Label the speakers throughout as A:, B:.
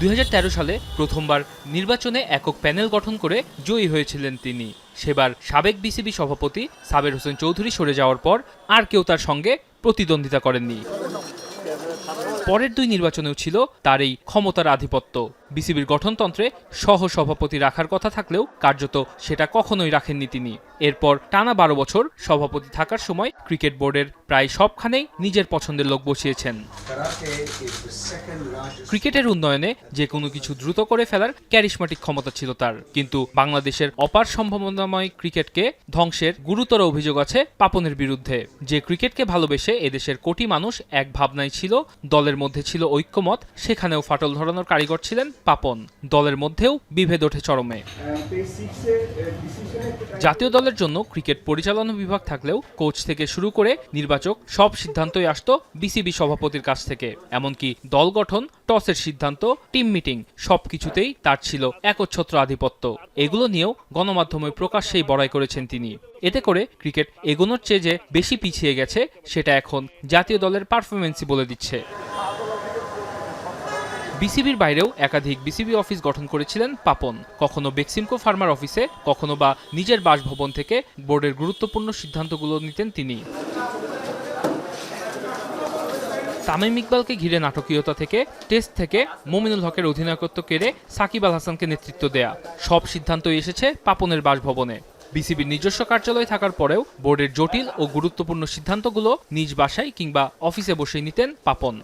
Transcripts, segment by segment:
A: দুই হাজার তেরো সালে প্রথমবার নির্বাচনে একক প্যানেল গঠন করে জয়ী হয়েছিলেন তিনি। সেবার সাবেক বিসিবি সভাপতি সাবের হোসেন চৌধুরী সরে যাওয়ার পর আর কেউ তার সঙ্গে প্রতিদ্বন্দ্বিতা করেননি। পরের দুই নির্বাচনেও ছিল তার এই ক্ষমতার আধিপত্য। বিসিবির গঠনতন্ত্রে সহ সভাপতি রাখার কথা থাকলেও কার্যত সেটা কখনোই রাখেননি তিনি। এরপর টানা বারো বছর সভাপতি থাকার সময় ক্রিকেট বোর্ডের প্রায় সবখানেই নিজের পছন্দের লোক বসিয়েছেন। ক্রিকেটের উন্নয়নে যে কোনো কিছু দ্রুত করে ফেলার ক্যারিশমাটিক ক্ষমতা ছিল তার। কিন্তু বাংলাদেশের অপার সম্ভাবনাময় ক্রিকেটকে ধ্বংসের গুরুতর অভিযোগ আছে পাপনের বিরুদ্ধে। যে ক্রিকেটকে ভালোবেসে এদেশের কোটি মানুষ এক ভাবনায় ছিল, দলের মধ্যে ছিল ঐক্যমত, সেখানেও ফাটল ধরানোর কারিগর ছিলেন পাপন। দলের মধ্যেও বিভেদ ওঠে চরমে। জাতীয় দলের জন্য ক্রিকেট পরিচালনা বিভাগ থাকলেও কোচ থেকে শুরু করে নির্বাচক সব সিদ্ধান্তই আসত বিসিবি সভাপতির কাছ থেকে। এমনকি দল গঠন, টসের সিদ্ধান্ত, টিম মিটিং সব কিছুতেই তার ছিল একচ্ছত্র আধিপত্য। এগুলো নিয়েও গণমাধ্যমে প্রকাশ্যেই বড়াই করেছেন তিনি। এতে করে ক্রিকেট এগোনোর চেয়ে যে বেশি পিছিয়ে গেছে, সেটা এখন জাতীয় দলের পারফরমেন্সই বলে দিচ্ছে। বিসিবির বাইরেও একাধিক বিসিবি অফিস গঠন করেছিলেন পাপন। কখনো বেক্সিমকো ফার্মার অফিসে, কখনো বা নিজের বাসভবন থেকে বোর্ডের গুরুত্বপূর্ণ সিদ্ধান্তগুলো নিতেন তিনি। তামিম ইকবালকে ঘিরে নাটকীয়তা থেকে, টেস্ট থেকে মমিনুল হকের অধিনায়কত্ব কেড়ে সাকিব আল হাসানকে নেতৃত্ব দেয়া। সব সিদ্ধান্তই এসেছে পাপনের বাসভবনে। বিসিবির নিজস্ব কার্যালয় থাকার পরেও বোর্ডের জটিল ও গুরুত্বপূর্ণ সিদ্ধান্তগুলো নিজ বাসায় কিংবা অফিসে বসেই নিতেন পাপন।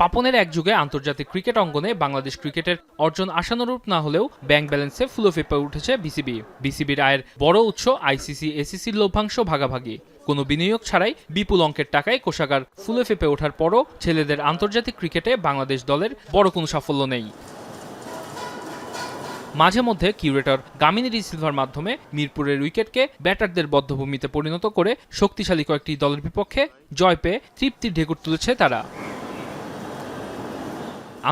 A: পাপনের এক যুগে আন্তর্জাতিক ক্রিকেট অঙ্গনে বাংলাদেশ ক্রিকেটের অর্জন আশানুরূপ না হলেও ব্যাংক ব্যালেন্সে ফুলো ফেপে উঠেছে বিসিবি। বিসিবির আয়ের বড় উৎস আইসিসি, এসিসির লভ্যাংশ ভাগাভাগি। কোনো বিনিয়োগ ছাড়াই বিপুল অঙ্কের টাকায় কোষাগার ফুলে ফেপে ওঠার পরও ছেলেদের আন্তর্জাতিক ক্রিকেটে বাংলাদেশ দলের বড় কোনো সাফল্য নেই। মাঝে মধ্যে কিউরেটর গামিনী ডি সিলভার মাধ্যমে মিরপুরের উইকেটকে ব্যাটারদের বদ্ধভূমিতে পরিণত করে শক্তিশালী কয়েকটি দলের বিপক্ষে জয় পেয়ে তৃপ্তির ঢেকুর তুলেছে তারা।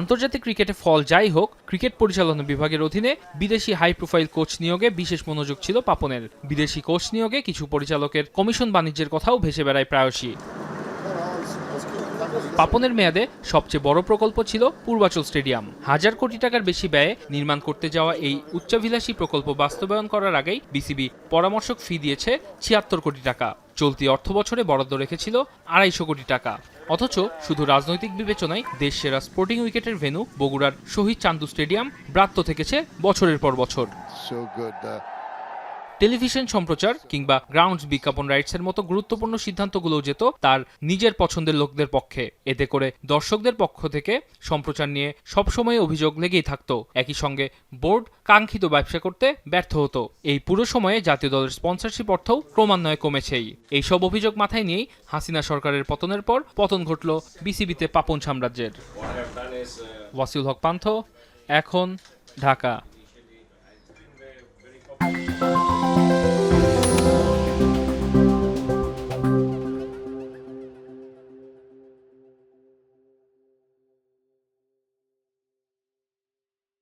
A: আন্তর্জাতিক ক্রিকেটে ফল যাই হোক, ক্রিকেট পরিচালনা বিভাগের অধীনে বিদেশি হাই প্রোফাইল কোচ নিয়োগে বিশেষ মনোযোগ ছিল পাপনের। বিদেশি কোচ নিয়োগে কিছু পরিচালকের কমিশন বাণিজ্যের কথাও ভেসে বেড়ায় প্রায়শই। পাপনের মেয়াদে সবচেয়ে বড় প্রকল্প ছিল পূর্বাচল স্টেডিয়াম। হাজার কোটি টাকার বেশি ব্যয়ে নির্মাণ করতে যাওয়া এই উচ্চাভিলাষী প্রকল্প বাস্তবায়ন করার আগেই বিসিবি পরামর্শক ফি দিয়েছে ছিয়াত্তর কোটি টাকা। চলতি অর্থ বছরে বরাদ্দ রেখেছিল আড়াইশো কোটি টাকা। অথচ শুধু রাজনৈতিক বিবেচনায় দেশ সেরা স্পোর্টিং উইকেটের ভেনু বগুড়ার শহীদ চান্দু স্টেডিয়াম ব্রাত্য থেকেছে বছরের পর বছর.
B: Uh,
A: টেলিভিশন সম্প্রচার কিংবা গ্রাউন্ডস বিজ্ঞাপন রাইটসের মতো গুরুত্বপূর্ণ সিদ্ধান্তগুলোও যেত তার নিজের পছন্দের লোকদের পক্ষে। এতে করে দর্শকদের পক্ষ থেকে সম্প্রচার নিয়ে সবসময় অভিযোগ লেগেই থাকতো। একই সঙ্গে বোর্ড কাঙ্ক্ষিত ব্যবসা করতে ব্যর্থ হতো। এই পুরো সময়ে জাতীয় দলের স্পন্সরশিপ অর্থও ক্রমান্বয়ে কমেছেই। এইসব অভিযোগ মাথায় নিয়েই হাসিনা সরকারের পতনের পর পতন ঘটল বিসিবিতে পাপন সাম্রাজ্যের। ওয়াসিউল হক পান্থ এখন ঢাকা।